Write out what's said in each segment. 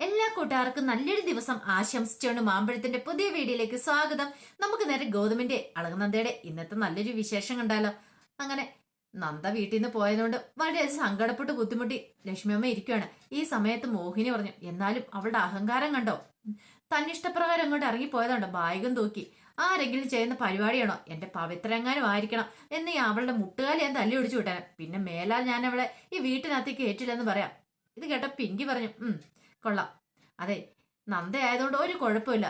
എല്ലാ കൂട്ടുകാർക്കും നല്ലൊരു ദിവസം ആശംസിച്ചുകൊണ്ട് മാമ്പഴത്തിന്റെ പുതിയ വീഡിയോയിലേക്ക് സ്വാഗതം. നമുക്ക് നേരെ ഗൗതമിന്റെ അളകനന്ദയുടെ ഇന്നത്തെ നല്ലൊരു വിശേഷം കണ്ടാലോ? അങ്ങനെ നന്ദ വീട്ടിൽ നിന്ന് പോയതുകൊണ്ട് വളരെ സങ്കടപ്പെട്ട് ബുദ്ധിമുട്ടി ലക്ഷ്മിയമ്മ ഇരിക്കുകയാണ് ഈ സമയത്ത് മോഹിനി പറഞ്ഞു എന്നാലും അവളുടെ അഹങ്കാരം കണ്ടോ? തന്നിഷ്ടപ്രകാരം അങ്ങോട്ട് ഇറങ്ങിപ്പോയതുണ്ടോ ബായികം തൂക്കി. ആരെങ്കിലും ചെയ്യുന്ന പരിപാടിയാണോ? എന്റെ പവിത്രങ്ങാനും ആയിരിക്കണം. എന്ന് അവളുടെ മുട്ടുകാലി ഞാൻ തല്ലി ഒടിച്ചു വിട്ടാൻ പിന്നെ മേലാൽ ഞാൻ അവളെ ഈ വീട്ടിനകത്തേക്ക് ഏറ്റില്ലെന്ന് പറയാം. ഇത് കേട്ട പിങ്കി പറഞ്ഞു ഉം കൊള്ളാം. അതെ നന്ദ ആയതുകൊണ്ട് ഒരു കുഴപ്പമില്ല.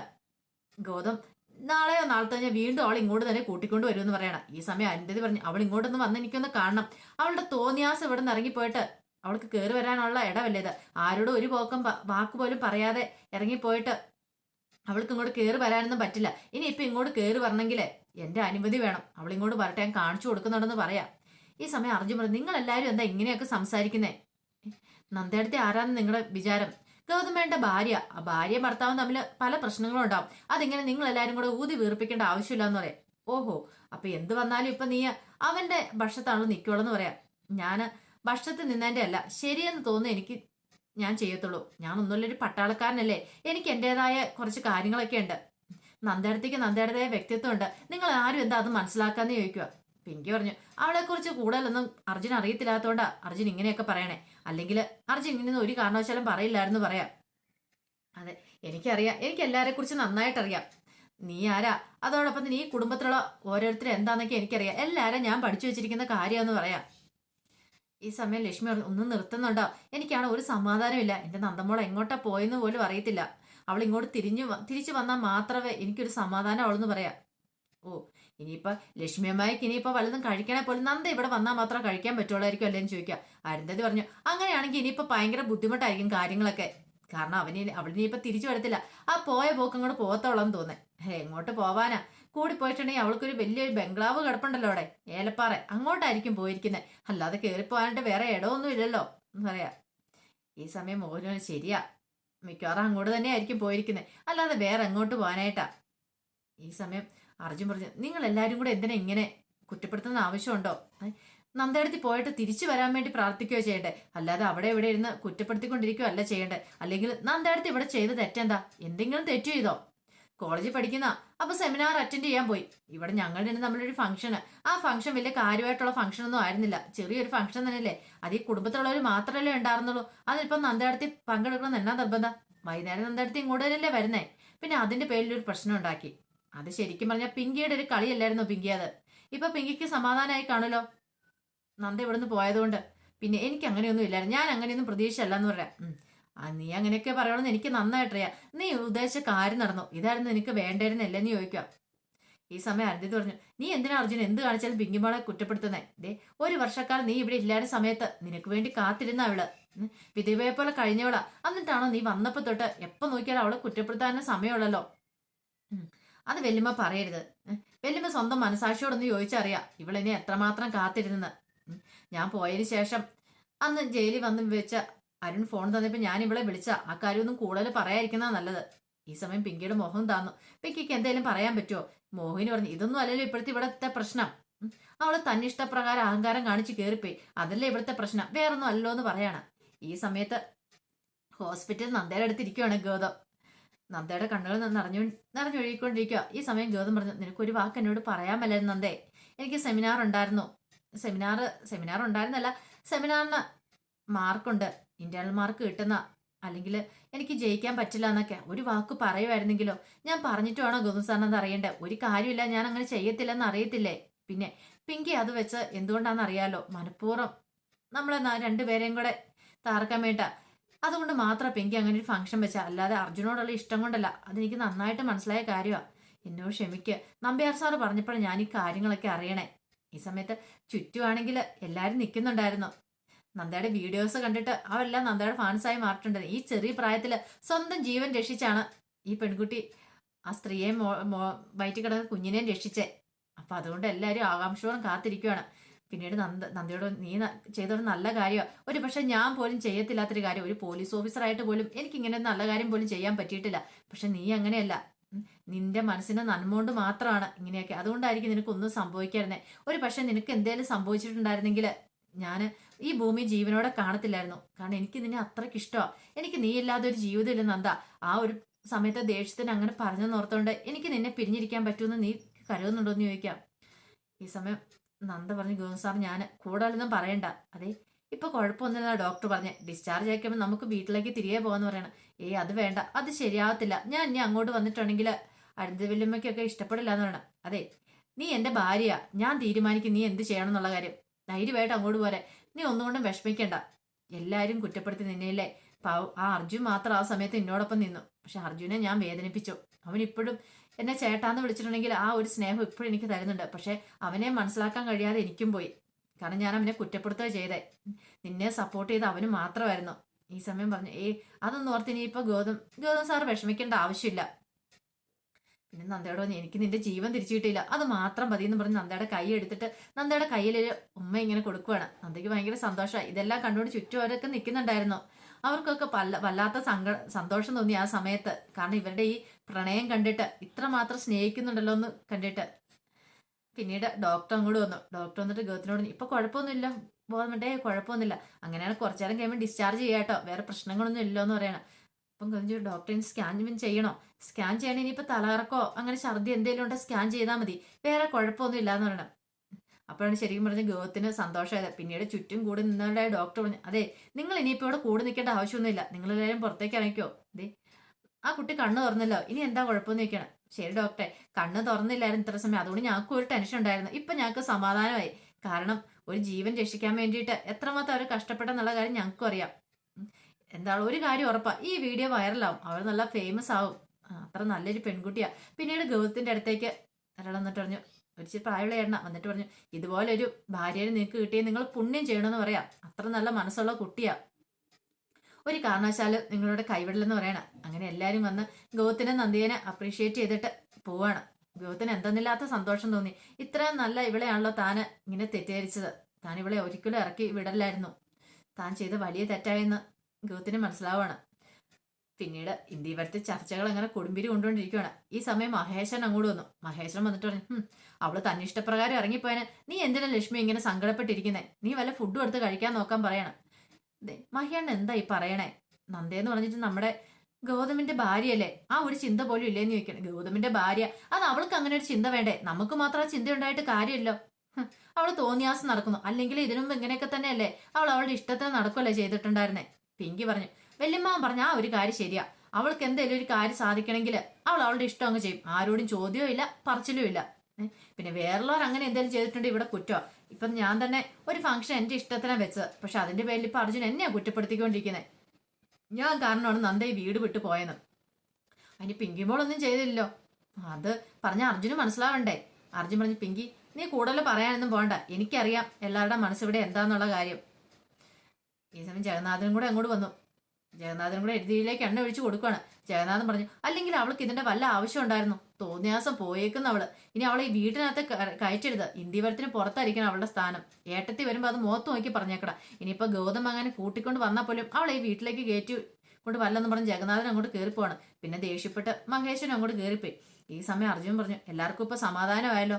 ഗൗതം നാളെയോ നാളത്തെ തന്നെ വീണ്ടും അവൾ ഇങ്ങോട്ട് തന്നെ കൂട്ടിക്കൊണ്ട് വരുമെന്ന് പറയണം. ഈ സമയം അരുന്ധതി പറഞ്ഞു അവൾ ഇങ്ങോട്ടൊന്ന് വന്ന് എനിക്കൊന്ന് കാണണം. അവളുടെ തോന്നിയാസം ഇവിടെ നിന്ന് ഇറങ്ങിപ്പോയിട്ട് അവൾക്ക് കയറി വരാനുള്ള ഇടവല്ലേ ഇത്? ആരോടും ഒരു പോക്കം വാക്ക് പോലും പറയാതെ ഇറങ്ങിപ്പോയിട്ട് അവൾക്ക് ഇങ്ങോട്ട് കയറി വരാനൊന്നും പറ്റില്ല. ഇനി ഇപ്പൊ ഇങ്ങോട്ട് കയറി വരണമെങ്കിൽ എന്റെ അനുമതി വേണം. അവൾ ഇങ്ങോട്ട് വരട്ടെ ഞാൻ കാണിച്ചു കൊടുക്കുന്നുണ്ടെന്ന് പറയാം. ഈ സമയം അർജുൻ പറഞ്ഞു നിങ്ങൾ എല്ലാവരും എന്താ ഇങ്ങനെയൊക്കെ സംസാരിക്കുന്നേ? നന്ദേടത്തെ ആരാന്ന് നിങ്ങളുടെ വിചാരം? ഗൗതമേന്റെ ഭാര്യ. ആ ഭാര്യ ഭർത്താവും തമ്മിൽ പല പ്രശ്നങ്ങളും ഉണ്ടാവും അതിങ്ങനെ നിങ്ങൾ എല്ലാവരും കൂടെ ഊതി വീർപ്പിക്കേണ്ട ആവശ്യമില്ല എന്ന് പറയാം. ഓഹോ അപ്പൊ എന്ത് വന്നാലും ഇപ്പൊ നീ അവന്റെ ഭക്ഷത്താണല്ലോ നിൽക്കുള്ളൂ എന്ന് പറയാം. ഞാൻ ഭക്ഷത്തിൽ നിന്നതിന്റെ അല്ല ശരിയെന്ന് തോന്നുന്നു എനിക്ക് ഞാൻ ചെയ്യത്തുള്ളൂ. ഞാൻ ഒന്നുമില്ലൊരു പട്ടാളക്കാരനല്ലേ. എനിക്ക് എന്റേതായ കുറച്ച് കാര്യങ്ങളൊക്കെ ഉണ്ട് നന്ദേടത്തേക്ക് നന്ദേടതായ വ്യക്തിത്വം ഉണ്ട് നിങ്ങൾ ആരും എന്താ അത് മനസ്സിലാക്കാന്ന് ചോദിക്കുക പിങ്കി പറഞ്ഞു അവളെ കുറിച്ച് കൂടുതലൊന്നും അർജുൻ അറിയത്തില്ലാത്തതുകൊണ്ടാ അർജുൻ ഇങ്ങനെയൊക്കെ പറയണേ. അല്ലെങ്കിൽ അർജുൻ ഇങ്ങനെ ഒരു കാരണവശാലും പറയില്ലായിരുന്നു പറയാം. അതെ എനിക്കറിയാം. എനിക്ക് എല്ലാരെ കുറിച്ച് നന്നായിട്ട് അറിയാം നീ ആരാ? അതോടൊപ്പം നീ കുടുംബത്തിലുള്ള ഓരോരുത്തരും എന്താന്നൊക്കെ എനിക്കറിയാം. എല്ലാരും ഞാൻ പഠിച്ചു വെച്ചിരിക്കുന്ന കാര്യമെന്ന് പറയാം. ഈ സമയം ലക്ഷ്മി പറഞ്ഞു, ഒന്നും നിർത്തുന്നുണ്ടോ? എനിക്കാണ് ഒരു സമാധാനമില്ല. എന്റെ നന്ദമോൾ എങ്ങോട്ടാ പോയെന്ന് പോലും അറിയത്തില്ല. അവൾ ഇങ്ങോട്ട് തിരിഞ്ഞു തിരിച്ചു വന്നാൽ മാത്രമേ എനിക്കൊരു സമാധാനം അവളെന്ന് പറയാം. ഓ ഇനിയിപ്പോ ലക്ഷ്മി അമ്മായിക്ക് ഇനിയിപ്പോ വല്ലതും കഴിക്കണേ പോലും നന്ദ ഇവിടെ വന്നാൽ മാത്രം കഴിക്കാൻ പറ്റുള്ളായിരിക്കും അല്ലേന്ന് ചോദിക്കുക. അരുന്ധതി പറഞ്ഞു അങ്ങനെയാണെങ്കിൽ ഇനിയിപ്പോ ഭയങ്കര ബുദ്ധിമുട്ടായിരിക്കും കാര്യങ്ങളൊക്കെ. കാരണം അവന് അവിടെ അവളിനിയിപ്പോ തിരിച്ചു വരത്തില്ല. ആ പോയ പോക്ക് അങ്ങോട്ട് പോകത്തോളന്ന് തോന്നേ എങ്ങോട്ട് പോവാനാ? കൂടി പോയിട്ടുണ്ടെങ്കിൽ അവൾക്കൊരു വലിയൊരു ബംഗ്ലാവ് കിടപ്പുണ്ടല്ലോ അവിടെ. ഏലപ്പാറ. അങ്ങോട്ടായിരിക്കും പോയിരിക്കുന്നത് അല്ലാതെ കയറിപ്പോകാനായിട്ട് വേറെ ഇടമൊന്നും ഇല്ലല്ലോ. എന്ന് പറയാ. ഈ സമയം മോഹനോട് ശരിയാ. മിക്കവാറും അങ്ങോട്ട് തന്നെ ആയിരിക്കും പോയിരിക്കുന്നത് അല്ലാതെ വേറെ എങ്ങോട്ട് പോകാനായിട്ടാ? ഈ സമയം അർജുൻ പറഞ്ഞു നിങ്ങൾ എല്ലാവരും കൂടെ എന്തിനാ ഇങ്ങനെ കുറ്റപ്പെടുത്തുന്ന ആവശ്യമുണ്ടോ? നന്ദടുത്ത് പോയിട്ട് തിരിച്ചു വരാൻ വേണ്ടി പ്രാർത്ഥിക്കുകയോ ചെയ്യണ്ടേ? അല്ലാതെ അവിടെ ഇവിടെ ഇരുന്ന് കുറ്റപ്പെടുത്തിക്കൊണ്ടിരിക്കുകയോ അല്ല ചെയ്യണ്ടേ? അല്ലെങ്കിൽ നന്ദടുത്ത് ഇവിടെ ചെയ്ത് തെറ്റെന്താ? എന്തെങ്കിലും തെറ്റു ചെയ്തോ? കോളേജിൽ പഠിക്കുന്ന അപ്പൊ സെമിനാർ അറ്റൻഡ് ചെയ്യാൻ പോയി. ഇവിടെ ഞങ്ങളുടെ തന്നെ തമ്മിലൊരു ഫംഗ്ഷന് ആ ഫംഗ്ഷൻ വലിയ കാര്യമായിട്ടുള്ള ഫംഗ്ഷൻ ഒന്നും ആയിരുന്നില്ല. ചെറിയൊരു ഫംഗ്ഷൻ തന്നെയല്ലേ. അത് ഈ കുടുംബത്തിലുള്ളവർ മാത്രമല്ലേ ഉണ്ടായിരുന്നുള്ളൂ. അതിപ്പം നന്ദേടത്തി പങ്കെടുക്കണം എന്നാ നിർബന്ധം? വൈകുന്നേരം നന്ദേടത്തി ഇങ്ങോട്ട് തന്നെയല്ലേ വരുന്നേ? പിന്നെ അതിന്റെ പേരിൽ ഒരു പ്രശ്നം ഉണ്ടാക്കി. അത് ശരിക്കും പറഞ്ഞാൽ പിങ്കിയുടെ ഒരു കളിയല്ലായിരുന്നു പിങ്കി അത്? ഇപ്പൊ പിങ്കിക്ക് സമാധാനമായി കാണുമല്ലോ നന്ദ ഇവിടുന്ന് പോയതുകൊണ്ട്. പിന്നെ എനിക്ക് അങ്ങനെയൊന്നും ഇല്ലായിരുന്നു. ഞാൻ അങ്ങനെയൊന്നും പ്രതീക്ഷയല്ല എന്ന് പറയാം നീ അങ്ങനെയൊക്കെ പറയണമെന്ന് എനിക്ക് നന്നായിട്ടറിയാം. നീ ഉദ്ദേശിച്ച കാര്യം നടന്നു? ഇതായിരുന്നു എനിക്ക് വേണ്ടായിരുന്നല്ലേ നീ ചോദിക്കാം ഈ സമയം അരുതി പറഞ്ഞു നീ എന്തിനാ അർജുൻ എന്ത് കാണിച്ചാലും പിങ്കിമോളെ കുറ്റപ്പെടുത്തുന്നേ? ദേ ഒരു വർഷക്കാലം നീ ഇവിടെ ഇല്ലാത്ത സമയത്ത് നിനക്ക് വേണ്ടി കാത്തിരുന്ന അവൾ. വിധിവയെ പോലെ കഴിഞ്ഞവളാ. എന്നിട്ടാണോ നീ വന്നപ്പോ തൊട്ട് എപ്പോ നോക്കിയാലും അവളെ കുറ്റപ്പെടുത്താനും സമയമുള്ളല്ലോ. അത് വെല്ലുമ്മ പറയരുത്. വെല്ലുമ്മ സ്വന്തം മനസാക്ഷിയോടൊന്ന് ചോദിച്ചറിയാം ഇവളെന്നെ എത്രമാത്രം കാത്തിരുന്നെന്ന് ഉം. ഞാൻ പോയതിനു ശേഷം അന്ന് ജയിലിൽ വന്ന് വെച്ച അരുൺ ഫോൺ തന്നപ്പോ ഞാൻ ഇവളെ വിളിച്ച ആ കാര്യമൊന്നും കൂടുതൽ പറയാതിരിക്കുന്നതാ നല്ലത്. ഈ സമയം പിങ്കിയുടെ മോഹം താന്നു. പിങ്കിക്ക് എന്തെങ്കിലും പറയാൻ പറ്റുമോ മോഹിനി പറഞ്ഞു ഇതൊന്നും അല്ലല്ലോ ഇപ്പോഴത്തെ ഇവിടത്തെ പ്രശ്നം. അവൾ തന്നിഷ്ടപ്രകാരം അഹങ്കാരം കാണിച്ച് കയറിപ്പോയി അതല്ലേ ഇവിടുത്തെ പ്രശ്നം? വേറൊന്നും അല്ലല്ലോ എന്ന് പറയാണ്. ഈ സമയത്ത് ഹോസ്പിറ്റലിൽ നന്ദയുടെ അടുത്തിരിക്കുകയാണ് ഗൗതം. നന്ദയുടെ കണ്ണുകൾ നിറഞ്ഞു നിറഞ്ഞൊഴുകിക്കൊണ്ടിരിക്കുക ഈ സമയം ഗൗതം പറഞ്ഞു നിനക്കൊരു വാക്ക് എന്നോട് പറയാൻ നന്ദേ. എനിക്ക് സെമിനാർ ഉണ്ടായിരുന്നു. സെമിനാർ സെമിനാർ ഉണ്ടായിരുന്നല്ല സെമിനാറിന് മാർക്കുണ്ട്. ഇന്റേണൽ മാർക്ക് കിട്ടുന്ന അല്ലെങ്കിൽ എനിക്ക് ജയിക്കാൻ പറ്റില്ല എന്നൊക്കെ ഒരു വാക്ക് പറയുമായിരുന്നെങ്കിലോ ഞാൻ പറഞ്ഞിട്ട് വേണോ ഗൗതം സാറിനത് അറിയണ്ടേ ഒരു കാര്യമില്ല ഞാൻ അങ്ങനെ ചെയ്യത്തില്ലെന്ന് അറിയത്തില്ലേ? പിന്നെ പിങ്കി അത് വെച്ച് എന്തുകൊണ്ടാണെന്ന് അറിയാലോ? മനഃപൂർവം നമ്മളെ രണ്ടുപേരെയും കൂടെ താർക്കാൻ വേണ്ട അതുകൊണ്ട് മാത്രം പെങ്കി അങ്ങനെ ഒരു ഫംഗ്ഷൻ വെച്ചാൽ അല്ലാതെ അർജുനോടുള്ള ഇഷ്ടം കൊണ്ടല്ല. അതെനിക്ക് നന്നായിട്ട് മനസ്സിലായ കാര്യമാണ് എന്നോട് ക്ഷമിക്കുക നമ്പ്യാർ സാറ് പറഞ്ഞപ്പോഴാണ് ഞാൻ ഈ കാര്യങ്ങളൊക്കെ അറിയണേ. ഈ സമയത്ത് ചുറ്റുവാണെങ്കിൽ എല്ലാവരും നിൽക്കുന്നുണ്ടായിരുന്നു നന്ദയുടെ വീഡിയോസ് കണ്ടിട്ട് അവരെല്ലാം നന്ദയുടെ ഫാൻസായി മാറിയിട്ടുണ്ട്. ഈ ചെറിയ പ്രായത്തിൽ സ്വന്തം ജീവൻ രക്ഷിച്ചാണ് ഈ പെൺകുട്ടി ആ സ്ത്രീയെ മോ മോ വയറ്റി കിടന്ന കുഞ്ഞിനെയും രക്ഷിച്ചേ. അപ്പം അതുകൊണ്ട് എല്ലാവരും ആകാംക്ഷയോളം കാത്തിരിക്കുകയാണ് പിന്നീട് നന്ദ നന്ദിയോട് നീ ചെയ്തൊരു നല്ല കാര്യമാണ് ഒരു പക്ഷെ ഞാൻ പോലും ചെയ്യത്തില്ലാത്തൊരു കാര്യം. ഒരു പോലീസ് ഓഫീസറായിട്ട് പോലും എനിക്ക് ഇങ്ങനെ നല്ല കാര്യം പോലും ചെയ്യാൻ പറ്റിയിട്ടില്ല. പക്ഷെ നീ അങ്ങനെയല്ല. നിന്റെ മനസ്സിന്റെ നന്മ കൊണ്ട് മാത്രമാണ് ഇങ്ങനെയൊക്കെ. അതുകൊണ്ടായിരിക്കും നിനക്ക് ഒന്നും സംഭവിക്കായിരുന്നേ ഒരു പക്ഷെ നിനക്ക് എന്തേലും സംഭവിച്ചിട്ടുണ്ടായിരുന്നെങ്കിൽ ഞാൻ ഈ ഭൂമി ജീവനോടെ കാണത്തില്ലായിരുന്നു. കാരണം എനിക്ക് നിന്നെ അത്രയ്ക്ക് ഇഷ്ടമാണ് എനിക്ക് നീ ഇല്ലാതെ ഒരു ജീവിതം ഇല്ല നന്ദ. ആ ഒരു സമയത്തെ ദേഷ്യത്തിന് അങ്ങനെ പറഞ്ഞു നോർത്തോണ്ട് എനിക്ക് നിന്നെ പിരിഞ്ഞിരിക്കാൻ പറ്റുമെന്ന് നീ കരുതുന്നുണ്ടോ എന്ന് ചോദിക്കാം. ഈ സമയം നന്ദ പറഞ്ഞു ഗോവിന്ദ് സാർ ഞാൻ കൂടുതലൊന്നും പറയണ്ട. അതെ ഇപ്പൊ കുഴപ്പമൊന്നുമില്ല ഡോക്ടർ പറഞ്ഞ്. ഡിസ്ചാർജ് ആക്കിയപ്പോൾ നമുക്ക് വീട്ടിലേക്ക് തിരികെ പോകാന്ന് പറയണം. ഏയ് അത് വേണ്ട അത് ശരിയാവത്തില്ല. ഞാൻ ഇനി അങ്ങോട്ട് വന്നിട്ടുണ്ടെങ്കിൽ അടുത്ത വല്യമ്മയ്ക്കൊക്കെ ഇഷ്ടപ്പെടില്ല എന്ന് പറയണം. അതെ നീ എന്റെ ഭാര്യ ഞാൻ തീരുമാനിക്കും നീ എന്ത് ചെയ്യണം എന്നുള്ള കാര്യം. ധൈര്യമായിട്ട് അങ്ങോട്ട് പോരെ. നീ ഒന്നുകൊണ്ടും വിഷമിക്കണ്ട. എല്ലാരും കുറ്റപ്പെടുത്തി നിന്നെയല്ലേ? ആ അർജുൻ മാത്രം ആ സമയത്ത് എന്നോടൊപ്പം നിന്നു. പക്ഷെ അർജുനെ ഞാൻ വേദനിപ്പിച്ചു. അവൻ ഇപ്പോഴും എന്നെ ചേട്ടാന്ന് വിളിച്ചിട്ടുണ്ടെങ്കിൽ ആ ഒരു സ്നേഹം ഇപ്പോഴും എനിക്ക് തരുന്നുണ്ട്. പക്ഷെ അവനെ മനസ്സിലാക്കാൻ കഴിയാതെ എനിക്കും പോയി. കാരണം ഞാൻ അവനെ കുറ്റപ്പെടുത്തുക ചെയ്തേ. നിന്നെ സപ്പോർട്ട് ചെയ്ത് അവന് മാത്രമായിരുന്നു. ഈ സമയം പറഞ്ഞു ഏ അതൊന്നും ഓർത്ത് ഇനിയിപ്പോ ഗൗതം ഗൗതം സാർ വിഷമിക്കേണ്ട ആവശ്യമില്ല. പിന്നെ നന്ദയോട് പറഞ്ഞു എനിക്ക് നിന്റെ ജീവൻ തിരിച്ചു കിട്ടിയില്ല അത് മാത്രം മതി എന്ന് പറഞ്ഞ് നന്ദയുടെ കൈ എടുത്തിട്ട് നന്ദയുടെ കയ്യിലൊരു ഉമ്മ ഇങ്ങനെ കൊടുക്കുവാണ്. നന്ദയ്ക്ക് ഭയങ്കര സന്തോഷമായി. ഇതെല്ലാം കണ്ടുകൊണ്ട് ചുറ്റും അവരൊക്കെ നിൽക്കുന്നുണ്ടായിരുന്നു. അവർക്കൊക്കെ പല്ല വല്ലാത്ത സങ്ക സന്തോഷം തോന്നി ആ സമയത്ത്. കാരണം ഇവരുടെ ഈ പ്രണയം കണ്ടിട്ട് ഇത്രമാത്രം സ്നേഹിക്കുന്നുണ്ടല്ലോ എന്ന് കണ്ടിട്ട്. പിന്നീട് ഡോക്ടർ അങ്ങോട്ട് വന്നു. ഡോക്ടർ വന്നിട്ട് ഗൗതത്തിനോട് ഇപ്പൊ കുഴപ്പമൊന്നുമില്ല. ബോധമുണ്ടേ കുഴപ്പമൊന്നുമില്ല. അങ്ങനെയാണ് കുറച്ചു നേരം കഴിയുമ്പോൾ ഡിസ്ചാർജ് ചെയ്യാട്ടോ വേറെ പ്രശ്നങ്ങളൊന്നും ഇല്ലോ എന്ന് പറയണം. അപ്പം കഴിഞ്ഞു ഡോക്ടറിന് സ്കാൻ ചെയ്യണോ? സ്കാൻ ചെയ്യണേ ഇനിയിപ്പോൾ തലകറക്കോ? അങ്ങനെ ഛർദി എന്തെങ്കിലും ഉണ്ടോ? സ്കാൻ ചെയ്താൽ മതി. വേറെ കുഴപ്പമൊന്നും ഇല്ലാന്ന് പറയണം. അപ്പോഴാണ് ശരിക്കും പറഞ്ഞ ഗോത്തിന് സന്തോഷമായത്. പിന്നീട് ചുറ്റും കൂടി നിന്നവരുടെ ഡോക്ടർ പറഞ്ഞു അതെ നിങ്ങൾ ഇനിയിപ്പോൾ ഇവിടെ കൂടി നിൽക്കേണ്ട ആവശ്യമൊന്നുമില്ല. നിങ്ങളെല്ലാവരും പുറത്തേക്ക് ഇറങ്ങിക്കോ. അതെ ആ കുട്ടി കണ്ണ് തുറന്നല്ലോ. ഇനി എന്താ കുഴപ്പമെന്ന് ചോദിക്കണം ശരി ഡോക്ടറെ കണ്ണ് തുറന്നില്ലായിരുന്നു ഇത്ര സമയം. അതുകൊണ്ട് ഞങ്ങൾക്ക് ഒരു ടെൻഷൻ ഉണ്ടായിരുന്നു. ഇപ്പൊ ഞങ്ങൾക്ക് സമാധാനമായി. കാരണം ഒരു ജീവൻ രക്ഷിക്കാൻ വേണ്ടിയിട്ട് എത്രമാത്രം അവർ കഷ്ടപ്പെട്ടെന്നുള്ള കാര്യം ഞങ്ങൾക്കും അറിയാം. എന്താണ് ഒരു കാര്യം ഉറപ്പാ. ഈ വീഡിയോ വൈറലാവും അവർ നല്ല ഫേമസ് ആവും. അത്ര നല്ലൊരു പെൺകുട്ടിയാ. പിന്നീട് ഗൗതത്തിന്റെ അടുത്തേക്ക് ഒരാൾ വന്നിട്ട് പറഞ്ഞു ഒരു ഇച്ചിരി പ്രായമുള്ള എണ്ണ. വന്നിട്ട് പറഞ്ഞു ഇതുപോലെ ഒരു ഭാര്യയെ നിങ്ങൾക്ക് കിട്ടിയ നിങ്ങൾ പുണ്യം ചെയ്യണമെന്ന് പറയാം. അത്ര നല്ല മനസ്സുള്ള കുട്ടിയാ. ഒരു കാരണവശാലും നിങ്ങളോട് കൈവിടലെന്ന് പറയണം. അങ്ങനെ എല്ലാവരും വന്ന് ഗൗത്തിനെ നന്ദിയനെ അപ്രീഷിയേറ്റ് ചെയ്തിട്ട് പോവാണ്. ഗൗത്തിന് എന്തെന്നില്ലാത്ത സന്തോഷം തോന്നി. ഇത്രയും നല്ല ഇവളെയാണല്ലോ താൻ ഇങ്ങനെ തെറ്റിദ്ധരിച്ചത്. താൻ ഇവളെ ഒരിക്കലും ഇറക്കി വിടലായിരുന്നു. താൻ ചെയ്ത വലിയ തെറ്റായെന്ന് ഗൗത്തിന് മനസ്സിലാവുകയാണ് പിന്നീട് ഇന്ത്യവരത്തെ ചർച്ചകൾ അങ്ങനെ കൊടുമ്പിരി കൊണ്ടുകൊണ്ടിരിക്കുകയാണ് ഈ സമയം മഹേശൻ അങ്ങോട്ട് വന്നു. മഹേശൻ വന്നിട്ട് പറഞ്ഞു "ഹും, അവൾ തന്നെ ഇഷ്ടപ്രകാരം ഇറങ്ങിപ്പോയനെ. നീ എന്തിനാ ലക്ഷ്മി ഇങ്ങനെ സങ്കടപ്പെട്ടിരിക്കുന്നേ? നീ വല്ല ഫുഡും എടുത്ത് കഴിക്കാൻ നോക്കാൻ പറയണം. ദേ, മഹിയണ്ണ എന്താ ഈ പറയണേ? നന്ദേന്ന് പറഞ്ഞിട്ട് നമ്മുടെ ഗൗതമിന്റെ ഭാര്യയല്ലേ? ആ ഒരു ചിന്ത പോലും ഇല്ലേന്ന് ചോദിക്കണം. ഗൗതമിന്റെ ഭാര്യ അത് അവൾക്ക് അങ്ങനെ ഒരു ചിന്ത വേണ്ടേ? നമുക്ക് മാത്രം ആ ചിന്ത ഉണ്ടായിട്ട് കാര്യമല്ലോ അവൾ തോന്നിയാസം നടക്കുന്നു. അല്ലെങ്കിൽ ഇതിനുമുമ്പ് ഇങ്ങനെയൊക്കെ തന്നെയല്ലേ? അവൾ അവളുടെ ഇഷ്ടത്തിന് നടക്കുമല്ലേ ചെയ്തിട്ടുണ്ടായിരുന്നേ? പിങ്കി പറഞ്ഞു വല്യമ്മ പറഞ്ഞ ആ ഒരു കാര്യം ശരിയാ. അവൾക്ക് എന്തെങ്കിലും ഒരു കാര്യം സാധിക്കണമെങ്കിൽ അവൾ അവളുടെ ഇഷ്ടം അങ്ങ് ചെയ്യും. ആരോടും ചോദ്യവും ഇല്ല പറച്ചിലും ഇല്ല. പിന്നെ വേറുള്ളവർ അങ്ങനെ എന്തെങ്കിലും ചെയ്തിട്ടുണ്ട് ഇവിടെ കുറ്റമാണ് ഇപ്പം ഞാൻ തന്നെ ഒരു ഫംഗ്ഷൻ എന്റെ ഇഷ്ടത്തിനാണ് വെച്ചത്. പക്ഷെ അതിന്റെ പേരിൽ ഇപ്പൊ അർജുൻ എന്നെ കുറ്റപ്പെടുത്തിക്കൊണ്ടിരിക്കുന്നത് ഞാൻ കാരണമാണ് നന്ദ ഈ വീട് വിട്ടു പോയെന്ന്. അതിന് പിങ്കി മോളൊന്നും ചെയ്തില്ലല്ലോ. അത് പറഞ്ഞ അർജുന് മനസ്സിലാവണ്ടേ. അർജുൻ പറഞ്ഞു പിങ്കി നീ കൂടുതൽ പറയാനൊന്നും പോകണ്ട എനിക്കറിയാം എല്ലാവരുടെ മനസ്സിവിടെ എന്താന്നുള്ള കാര്യം. ഈ സമയം ജഗന്നാഥനും കൂടെ അങ്ങോട്ട് വന്നു. ജഗന്നാഥനും കൂടെ എഴുതിയിലേക്ക് എണ്ണ ഒഴിച്ചു കൊടുക്കുകയാണ് ജഗന്നാഥൻ പറഞ്ഞു അല്ലെങ്കിൽ അവൾക്ക് ഇതിന്റെ വല്ല ആവശ്യം ഉണ്ടായിരുന്നു. തോന്നിയാസം പോയേക്കുന്ന അവൾ. ഇനി അവളെ ഈ വീട്ടിനകത്ത് കയറ്റരുത്. ഇന്ത്യവരത്തിന് പുറത്തായിരിക്കണം അവളുടെ സ്ഥാനം. ഏട്ടത്തി വരുമ്പോൾ അത് മുഖത്ത് നോക്കി പറഞ്ഞേക്കടാ. ഇനിയിപ്പോ ഗൗതം അങ്ങനെ കൂട്ടിക്കൊണ്ട് വന്നാൽ പോലും അവളെ ഈ വീട്ടിലേക്ക് കയറ്റി കൊണ്ട് വല്ലെന്ന് പറഞ്ഞ് ജഗന്നാഥൻ അങ്ങോട്ട് കയറിപ്പോവാണ് പിന്നെ ദേഷ്യപ്പെട്ട് മഹേശ്വരൻ അങ്ങോട്ട് കയറിപ്പോയി ഈ സമയം അർജുൻ പറഞ്ഞു എല്ലാവർക്കും ഇപ്പൊ സമാധാനമായല്ലോ.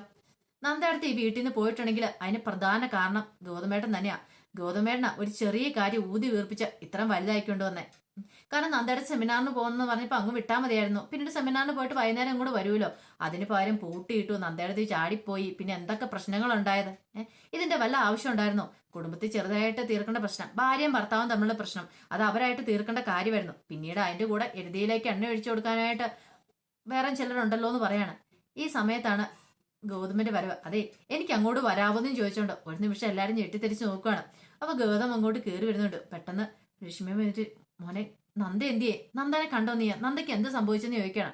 നന്ദടുത്ത് ഈ വീട്ടിൽ നിന്ന് പോയിട്ടുണ്ടെങ്കിൽ അതിന് പ്രധാന കാരണം ഗൗതമേട്ടൻ തന്നെയാ. ഗൗതമേട്ടന ഒരു ചെറിയ കാര്യം ഊതി വീർപ്പിച്ച ഇത്രയും വലുതായിക്കൊണ്ട് വന്നേ. കാരണം നന്ദയുടെ സെമിനാറിന് പോകുന്നു പറഞ്ഞപ്പോൾ അങ്ങ് വിട്ടാൽ മതിയായിരുന്നു. പിന്നീട് സെമിനാറിന് പോയിട്ട് വൈകുന്നേരം കൂടെ വരുമല്ലോ. അതിന് പകരം പൂട്ടിയിട്ടു നന്ദയുടെ ചാടിപ്പോയി. പിന്നെ എന്തൊക്കെ ഏഹ് ഇതിന്റെ വല്ല ആവശ്യം ഉണ്ടായിരുന്നു? കുടുംബത്തിൽ ചെറുതായിട്ട് തീർക്കേണ്ട പ്രശ്നം ഭാര്യയും ഭർത്താവും തമ്മിലുള്ള പ്രശ്നം അത് അവരായിട്ട് തീർക്കേണ്ട കാര്യമായിരുന്നു. പിന്നീട് അതിന്റെ കൂടെ എരുതിയിലേക്ക് എണ്ണ ഒഴിച്ചു കൊടുക്കാനായിട്ട് വേറെ ചിലരുണ്ടല്ലോ എന്ന് പറയാണ്. ഈ സമയത്താണ് ഗൗതമിന്റെ വരവ്. അതെ എനിക്ക് അങ്ങോട്ട് വരാവോന്നും ചോദിച്ചോണ്ട് ഒരു നിമിഷം എല്ലാരും ഞെട്ടിത്തിരിച്ച് നോക്കുകയാണ് അപ്പൊ ഗൗതം അങ്ങോട്ട് കയറി വരുന്നുണ്ട്. പെട്ടെന്ന് രശ്മിയെ വന്നിട്ട് മോനെ നന്ദ എന്തിയെ? നന്ദനെ കണ്ടോ നീ? നന്ദയ്ക്ക് എന്ത് സംഭവിച്ചെന്ന് ചോദിക്കണം.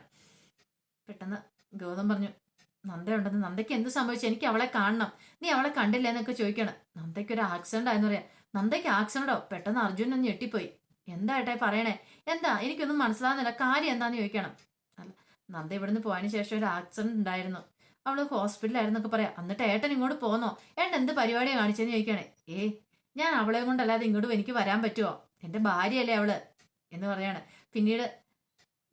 പെട്ടെന്ന് ഗൗതം പറഞ്ഞു നന്ദ ഉണ്ടെന്ന്. നന്ദയ്ക്ക് എന്ത് സംഭവിച്ചു? എനിക്ക് അവളെ കാണണം. നീ അവളെ കണ്ടില്ല? എന്നൊക്കെ ചോദിക്കണം. നന്ദയ്ക്ക് ഒരു ആക്സിഡന്റ് ആയെന്ന് പറയാം. നന്ദയ്ക്ക് ആക്സിഡന്റോ പെട്ടെന്ന് അർജുൻ ഒന്ന് ഞെട്ടിപ്പോയി. എന്തായിട്ടെ പറയണേ? എന്താ? എനിക്കൊന്നും മനസ്സിലാകുന്നില്ല കാര്യം എന്താന്ന് ചോദിക്കണം. അല്ല നന്ദ ഇവിടുന്ന് പോയതിനു ശേഷം ഒരു ആക്സിഡന്റ് ഉണ്ടായിരുന്നു. അവൾ ഹോസ്പിറ്റലായിരുന്നൊക്കെ പറയാം. എന്നിട്ട് ഏട്ടൻ ഇങ്ങോട്ട് പോന്നോ? ഏട്ടൻ എന്ത് പരിപാടിയാണ് കാണിച്ചെന്ന് ചോദിക്കണേ ഏ ഞാൻ അവളെ കൊണ്ടല്ലാതെ ഇങ്ങോട്ട് എനിക്ക് വരാൻ പറ്റുമോ എന്റെ ഭാര്യയല്ലേ അവൾ? എന്ന് പറയാണ്. പിന്നീട്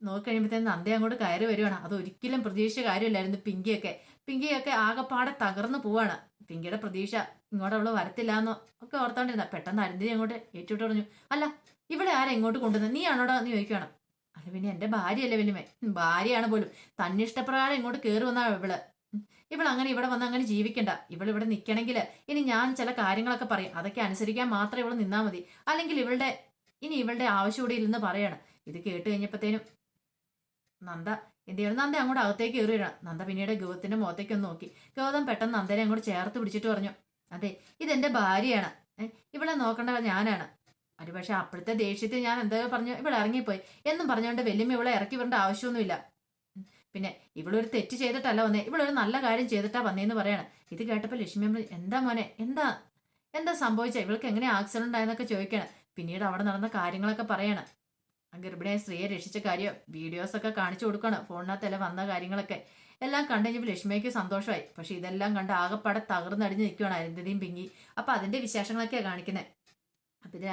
നോക്കി കഴിയുമ്പോഴത്തേനും നന്ദി അങ്ങോട്ട് കയറി വരുവാണ്. അത് ഒരിക്കലും പ്രതീക്ഷിച്ച കാര്യമില്ലായിരുന്നു പിങ്കിയൊക്കെ. പിങ്കിയൊക്കെ ആകെപ്പാടെ തകർന്നു പോവാണ്. പിങ്കിയുടെ പ്രതീക്ഷ ഇങ്ങോട്ട് അവൾ വരത്തില്ല എന്നോ ഒക്കെ ഓർത്തോണ്ടിരുന്ന. പെട്ടെന്ന് അരുന്തി അങ്ങോട്ട് ഏറ്റുവിട്ട് പറഞ്ഞു അല്ല ഇവിടെ ആരാ ഇങ്ങോട്ട് കൊണ്ടുവന്നത് നീ ആണോടാ എന്ന് ചോദിക്കണം അല്ല പിന്നെ എന്റെ ഭാര്യയല്ലേ വലിയ ഭാര്യയാണ് പോലും. തന്നിഷ്ടപ്രകാരം ഇങ്ങോട്ട് കയറി വന്നാ ഇവൾ. ഇവൾ അങ്ങനെ ഇവിടെ വന്ന് അങ്ങനെ ജീവിക്കണ്ട. ഇവൾ ഇവിടെ നിൽക്കണമെങ്കിൽ ഇനി ഞാൻ ചില കാര്യങ്ങളൊക്കെ പറയും. അതൊക്കെ അനുസരിക്കാൻ മാത്രമേ ഇവൾ നിന്നാൽ മതി. അല്ലെങ്കിൽ ഇവളുടെ ഇനി ഇവളുടെ ആവശ്യം കൂടി ഇല്ലെന്ന് പറയണം. ഇത് കേട്ട് കഴിഞ്ഞപ്പോഴത്തേനും നന്ദ എന്ത് ചെയ്യണം? നന്ദ അങ്ങോട്ട് അകത്തേക്ക് കയറി വരണം നന്ദ പിന്നീട് ഗൗതത്തിന്റെ മുഖത്തേക്ക് ഒന്ന് നോക്കി. ഗൗതം പെട്ടെന്ന് നന്ദനെ അങ്ങോട്ട് ചേർത്ത് പിടിച്ചിട്ട് പറഞ്ഞു അതെ ഇതെന്റെ ഭാര്യയാണ്. ഇവളെ നോക്കേണ്ട ഞാനാണ്. ഒരു പക്ഷെ അപ്പോഴത്തെ ദേഷ്യത്തിൽ ഞാൻ എന്തൊക്കെ പറഞ്ഞു ഇവിടെ ഇറങ്ങിപ്പോയി. എന്നും പറഞ്ഞുകൊണ്ട് വലിയ ഇവളെ ഇറക്കി വരേണ്ട ആവശ്യമൊന്നുമില്ല. പിന്നെ ഇവളൊരു തെറ്റ് ചെയ്തിട്ടല്ല വന്നേ. ഇവളൊരു നല്ല കാര്യം ചെയ്തിട്ടാ വന്നേന്ന് പറയാണ്. ഇത് കേട്ടപ്പോൾ ലക്ഷ്മി അമ്മ എന്താ മോനെ? എന്താ? എന്താ സംഭവിച്ച? ഇവൾക്ക് എങ്ങനെ ആക്സിഡന്റ് ആയെന്നൊക്കെ ചോദിക്കണം. പിന്നീട് അവിടെ നടന്ന കാര്യങ്ങളൊക്കെ പറയണം. ഗർഭിണിയായ സ്ത്രീയെ രക്ഷിച്ച കാര്യം വീഡിയോസ് ഒക്കെ കാണിച്ചു കൊടുക്കണം. ഫോണിനകത്തല്ല വന്ന കാര്യങ്ങളൊക്കെ എല്ലാം കണ്ടു കഴിഞ്ഞപ്പോൾ ലക്ഷ്മിക്ക് സന്തോഷമായി. പക്ഷെ ഇതെല്ലാം കണ്ട് ആകെപ്പാടെ തകർന്നടിഞ്ഞ് നിൽക്കുകയാണ് അരുന്ധതിയും പിങ്ങി അപ്പൊ അതിന്റെ വിശേഷങ്ങളൊക്കെയാണ് കാണിക്കുന്നത് അപ്പൊ ഇത്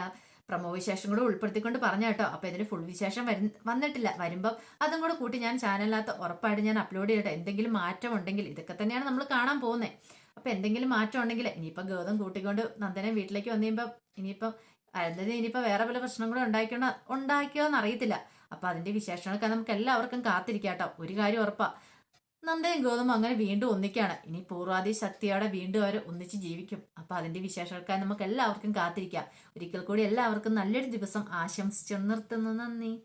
പ്രമോ വിശേഷം കൂടെ ഉൾപ്പെടുത്തിക്കൊണ്ട് പറഞ്ഞ കേട്ടോ. അപ്പൊ ഇതിന് ഫുൾ വിശേഷം വന്നിട്ടില്ല. വരുമ്പം അതും കൂടെ കൂട്ടി ഞാൻ ചാനലിനകത്ത് ഉറപ്പായിട്ട് ഞാൻ അപ്ലോഡ് ചെയ്യട്ടെ. എന്തെങ്കിലും മാറ്റം ഉണ്ടെങ്കിൽ ഇതൊക്കെ തന്നെയാണ് നമ്മൾ കാണാൻ പോകുന്നത് അപ്പൊ എന്തെങ്കിലും മാറ്റം ഉണ്ടെങ്കിൽ ഇനിയിപ്പോ ഗൗതം കൂട്ടിക്കൊണ്ട് നന്ദനെ വീട്ടിലേക്ക് വന്നു കഴിയുമ്പോൾ ഇനിയിപ്പം അരുന്ധതി ഇനിയിപ്പോ വേറെ പല പ്രശ്നങ്ങളും ഉണ്ടാക്കിയോ ഉണ്ടാക്കിയോ എന്നറിയത്തില്ല. അപ്പൊ അതിന്റെ വിശേഷങ്ങളൊക്കെ നമുക്ക് എല്ലാവർക്കും കാത്തിരിക്കാം കേട്ടോ. ഒരു കാര്യം ഉറപ്പാ. നന്ദയും ഗോതമ്പ് അങ്ങനെ വീണ്ടും ഒന്നിക്കാണ്. ഇനി പൂർവാദി ശക്തിയോടെ വീണ്ടും അവർ ഒന്നിച്ച് ജീവിക്കും. അപ്പൊ അതിന്റെ വിശേഷങ്ങൾക്കായി നമുക്ക് എല്ലാവർക്കും കാത്തിരിക്കാം. ഒരിക്കൽ കൂടി എല്ലാവർക്കും നല്ലൊരു ദിവസം ആശംസിച്ചു നിർത്തുന്നു. നന്ദി.